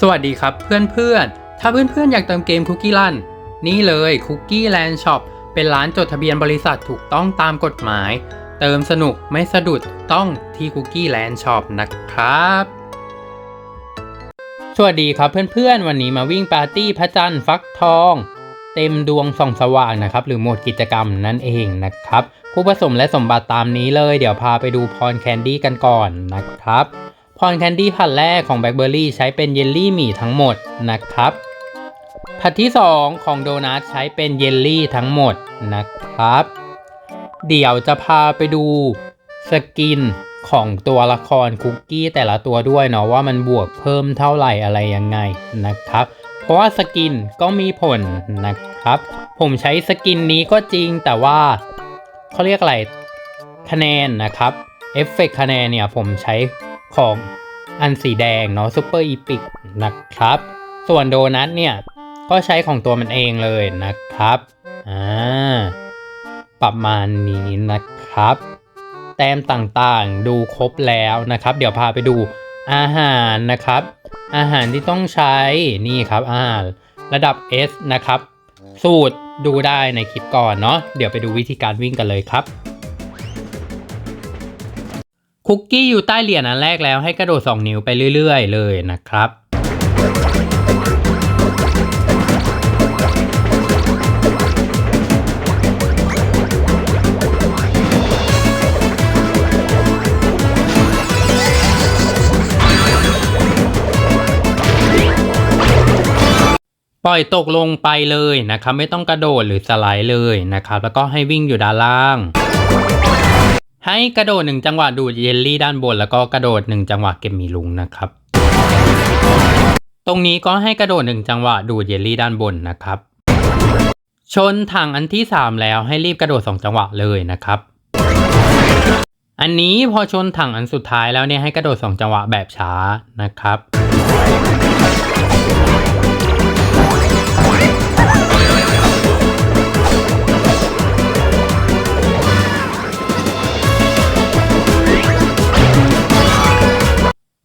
สวัสดีครับเพื่อนๆ ถ้าเพื่อนๆ อยากเติมเกมคุกกี้ลันนี่เลยคุกกี้แลนด์ช็อปเป็นร้านจดทะเบียนบริษัทถูกต้องตามกฎหมาย เติมสนุกไม่สะดุดต้องที่คุกกี้แลนด์ช็อปนะครับ สวัสดีครับเพื่อนๆ วันนี้มาวิ่งปาร์ตี้พระจันทร์ฟักทอง เต็มดวงส่องสว่างนะครับ หรือโหมดกิจกรรมนั่นเองนะครับคู่ผสมและสมบัติตามนี้เลย เดี๋ยวพาไปดูพรแคนดี้กันก่อนนะครับ พรแคนดี้ผัดแรกของแบล็คเบอร์รี่ใช้เป็นเยลลี่หมี่ทั้งหมดนะครับผัดที่ 2 ของโดนัทใช้เป็นเยลลี่ทั้งหมดนะครับ เดี๋ยวจะพาไปดูสกินของตัวละครคุกกี้แต่ละตัวด้วยเนาะว่ามันบวกเพิ่มเท่าไหร่อะไรยังไงนะครับ เพราะว่าสกินก็มีผลนะครับ ผมใช้สกินนี้ก็จริงแต่ว่าเขาเรียกอะไรคะแนนนะครับ เอฟเฟกคะแนนเนี่ยผมใช้ของอันสีแดงเนาะซูเปอร์อีพิกนะครับ ส่วนโดนัทเนี่ย ก็ใช้ของตัวมันเองเลยนะครับอ่าประมาณนี้นะครับ แต้มต่างๆดูครบแล้วนะครับ เดี๋ยวพาไปดูอาหารนะครับ อาหารที่ต้องใช้นี่ครับอาหารระดับ S นะครับ สูตรดูได้ในคลิปก่อนเนาะเดี๋ยวไปดูวิธีการวิ่งกันเลยครับ คุกกี้อยู่ใต้เหรียญอันแรกแล้วให้กระโดด 2 นิ้วไปเรื่อย ๆ เลยนะครับ ปล่อยตกลงไปเลยนะครับ ไม่ต้องกระโดดหรือสไลด์เลยนะครับ แล้วก็ให้วิ่งอยู่ด้านล่าง ให้กระโดดหนึ่งจังหวะดูดเยลลี่ด้านบน แล้วก็กระโดดหนึ่งจังหวะเก็บมีลุงนะครับ ตรงนี้ก็ให้กระโดดหนึ่งจังหวะดูดเยลลี่ด้านบนนะครับ ชนถังอันที่ 3 แล้วให้รีบกระโดด 2 จังหวะเลยนะครับ อันนี้พอชนถังอันสุดท้ายแล้วเนี่ยให้กระโดด 2 จังหวะแบบช้านะครับ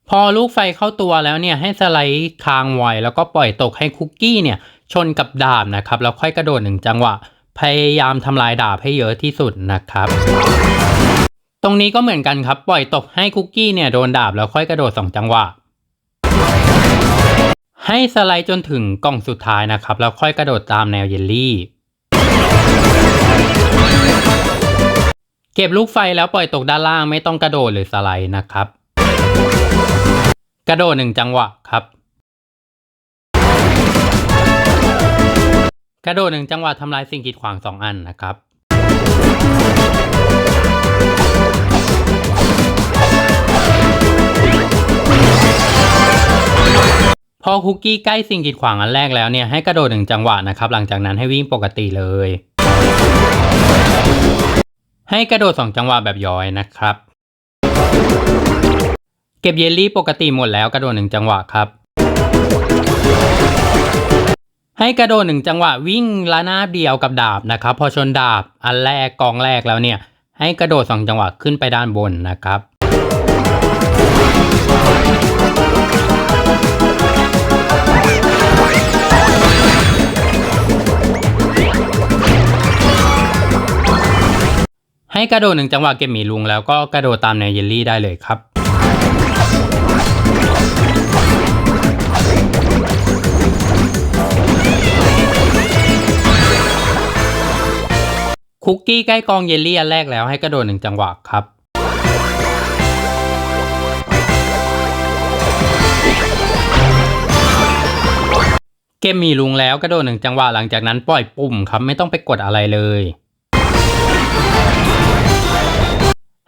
พอลูกไฟเข้าตัวแล้วเนี่ยให้สไลด์คางไวแล้วก็ปล่อยตกให้คุกกี้เนี่ยชนกับดาบนะครับแล้วค่อยกระโดดหนึ่งจังหวะ พยายามทำลายดาบให้เยอะที่สุดนะครับ ตรงนี้ก็เหมือนกันครับ ปล่อยตกให้คุกกี้เนี่ยโดนดาบแล้วค่อยกระโดดสองจังหวะ ให้สไลด์จนถึงกล่องสุดท้ายนะครับแล้วค่อยกระโดดตามแนวเยลลี่เก็บลูกไฟแล้วปล่อยตกด้านล่างไม่ต้องกระโดดหรือสไลด์นะครับ กระโดดหนึ่งจังหวะครับ กระโดดหนึ่งจังหวะทำลายสิ่งกีดขวางสองอันนะครับ พอคุกกี้ใกล้สิ่งกีดขวางอันแรกแล้วเนี่ยให้กระโดดหนึ่งจังหวะนะครับ หลังจากนั้นให้วิ่งปกติเลย ให้กระโดดสองจังหวะแบบย้อยนะครับ เก็บเยลลี่ปกติหมดแล้วกระโดดหนึ่งจังหวะครับ ให้กระโดดหนึ่งจังหวะวิ่งละนาบเดียวกับดาบนะครับ พอชนดาบอันแรกกองแรกแล้วเนี่ย ให้กระโดดสองจังหวะขึ้นไปด้านบนนะครับ ให้กระโดดหนึ่งจังหวะเก็บหมีลุงแล้วก็กระโดดตามแนวเยลลี่ได้เลยครับ คุกกี้ใกล้กองเยลลี่อันแรกแล้วให้กระโดดหนึ่งจังหวะครับ เก็บหมีลุงแล้วกระโดดหนึ่งจังหวะหลังจากนั้นปล่อยปุ่มครับไม่ต้องไปกดอะไรเลย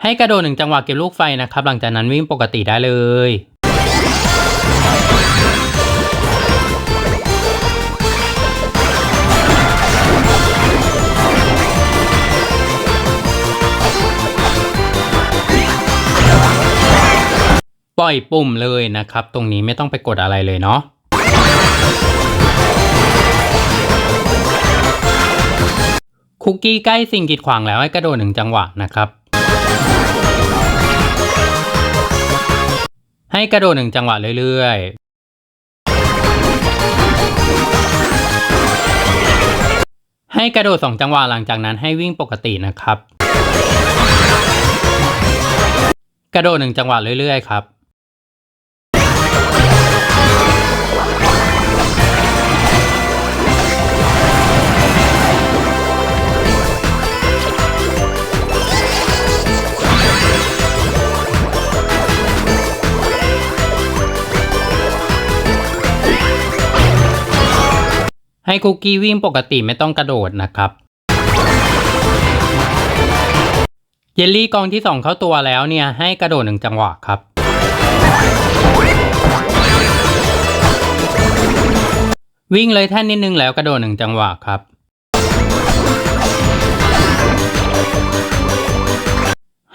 ให้กระโดดหนึ่งจังหวะเก็บลูกไฟนะครับ หลังจากนั้นวิ่งปกติได้เลย ปล่อยปุ่มเลยนะครับ ตรงนี้ไม่ต้องไปกดอะไรเลยเนาะคุกกี้ใกล้สิ่งกีดขวางแล้วให้กระโดดหนึ่งจังหวะนะครับ ให้กระโดดหนึ่งจังหวะเรื่อยๆ ให้กระโดดสองจังหวะหลังจากนั้นให้วิ่งปกตินะครับ กระโดดหนึ่งจังหวะเรื่อยๆ ครับ ให้คุกกี้วิ่งปกติไม่ต้องกระโดดนะครับเยลลี่กองที่สองเข้าตัวแล้วเนี่ยให้กระโดดหนึ่งจังหวะครับ วิ่งเลยแท่นนิดนึงแล้วกระโดดหนึ่งจังหวะครับ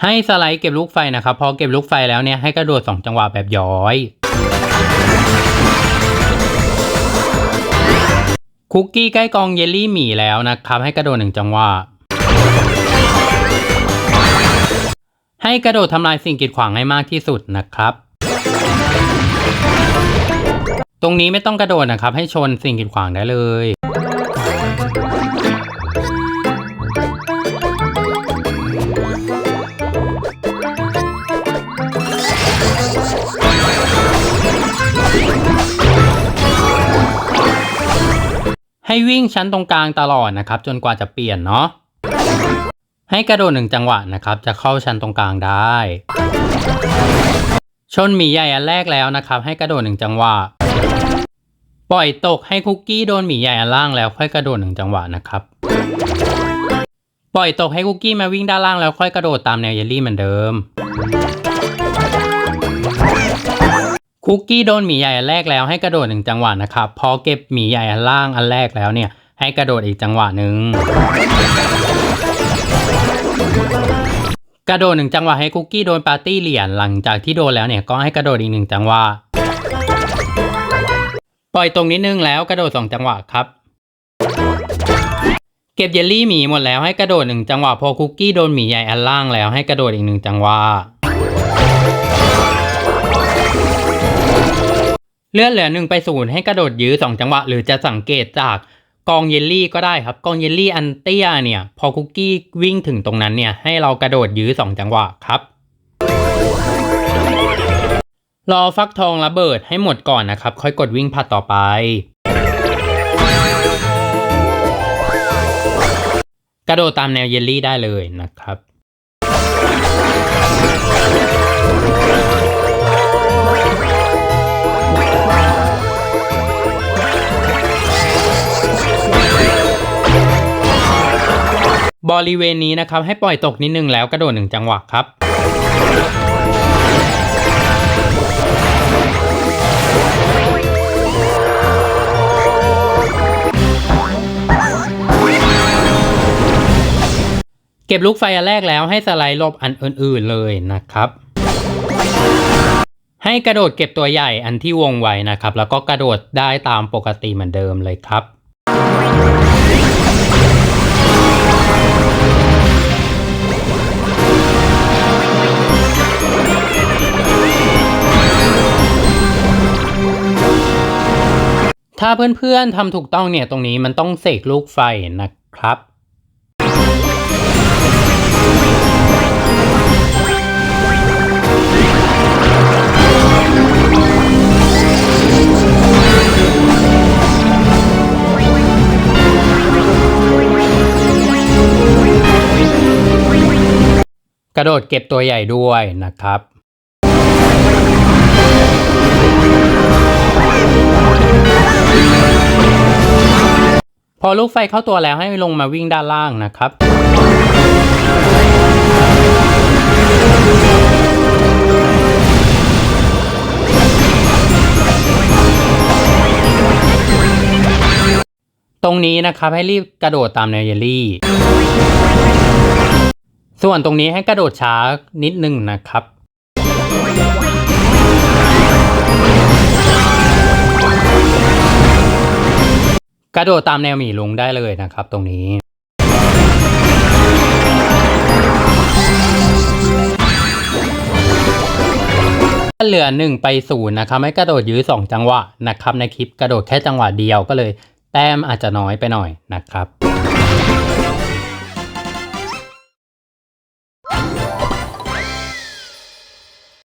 ให้สไลด์เก็บลูกไฟนะครับ พอเก็บลูกไฟแล้วเนี่ยให้กระโดดสองจังหวะแบบย้อย คุกกี้ใกล้กองเยลลี่หมี่แล้วนะครับ ให้กระโดดหนึ่งจังหวะให้กระโดดทำลายสิ่งกีดขวางให้มากที่สุดนะครับ ตรงนี้ไม่ต้องกระโดดนะครับ ให้ชนสิ่งกีดขวางได้เลย ให้วิ่งชั้นตรงกลางตลอดนะครับ จนกว่าจะเปลี่ยนเนาะให้กระโดดหนึ่งจังหวะนะครับ จะเข้าชั้นตรงกลางได้ ชนหมีใหญ่อันแรกแล้วนะครับ ให้กระโดดหนึ่งจังหวะ ปล่อยตกให้คุกกี้โดนหมีใหญ่อันล่างแล้วค่อยกระโดดหนึ่งจังหวะนะครับ ปล่อยตกให้คุกกี้มาวิ่งด้านล่างแล้วค่อยกระโดดตามแนวเยลลี่เหมือนเดิม คุกกี้โดนหมีใหญ่อันแรกแล้วให้กระโดดหนึ่งจังหวะนะครับ พอเก็บหมีใหญ่อันล่างอันแรกแล้วเนี่ย ให้กระโดดอีกจังหวะหนึ่งกระโดดหนึ่งจังหวะให้คุกกี้โดนปาร์ตี้เหรียญหลังจากที่โดนแล้วเนี่ยก็ให้กระโดดอีกหนึ่งจังหวะปล่อยตรงนิดนึงแล้วกระโดดสองจังหวะครับ เก็บเยลลี่หมีหมดแล้วให้กระโดดหนึ่งจังหวะพอคุกกี้โดนหมีใหญ่อันล่างแล้วให้กระโดดอีกหนึ่งจังหวะ เลื่อนเหลือหนึ่งไปศูนย์ให้กระโดดยื้อสองจังหวะ หรือจะสังเกตจากกองเยลลี่ก็ได้ครับกองเยลลี่อันเตี้ยเนี่ย พอคุกกี้วิ่งถึงตรงนั้นเนี่ย ให้เรากระโดดยื้อสองจังหวะครับ รอฟักทองระเบิดให้หมดก่อนนะครับ ค่อยกดวิ่งผัดต่อไป กระโดดตามแนวเยลลี่ได้เลยนะครับ บริเวณนี้นะครับให้ปล่อยตกนิดนึงแล้วกระโดดหนึ่งจังหวะครับ เก็บลูกไฟอันแรกแล้วให้สไลด์ลบอันอื่นๆเลยนะครับ ให้กระโดดเก็บตัวใหญ่อันที่วงไว้นะครับ แล้วก็กระโดดได้ตามปกติเหมือนเดิมเลยครับ ถ้าเพื่อนๆทำถูกต้องเนี่ยตรงนี้มันต้องเสกลูกไฟนะครับกระโดดเก็บตัวใหญ่ด้วยนะครับ อลูกไฟเข้าตัวแล้วให้ลงมาวิ่งด้านล่างนะครับ ตรงนี้นะครับให้รีบกระโดดตามแนวเยลลี่ ส่วนตรงนี้ให้กระโดดช้านิดนึงนะครับ กระโดดตามแนวหมีลุงได้เลยนะครับตรงนี้ เหลือหนึ่งไปศูนย์นะครับให้กระโดดยื้อสองจังหวะนะครับในคลิปกระโดดแค่จังหวะเดียวก็เลย แต้มอาจจะน้อยไปหน่อยนะครับ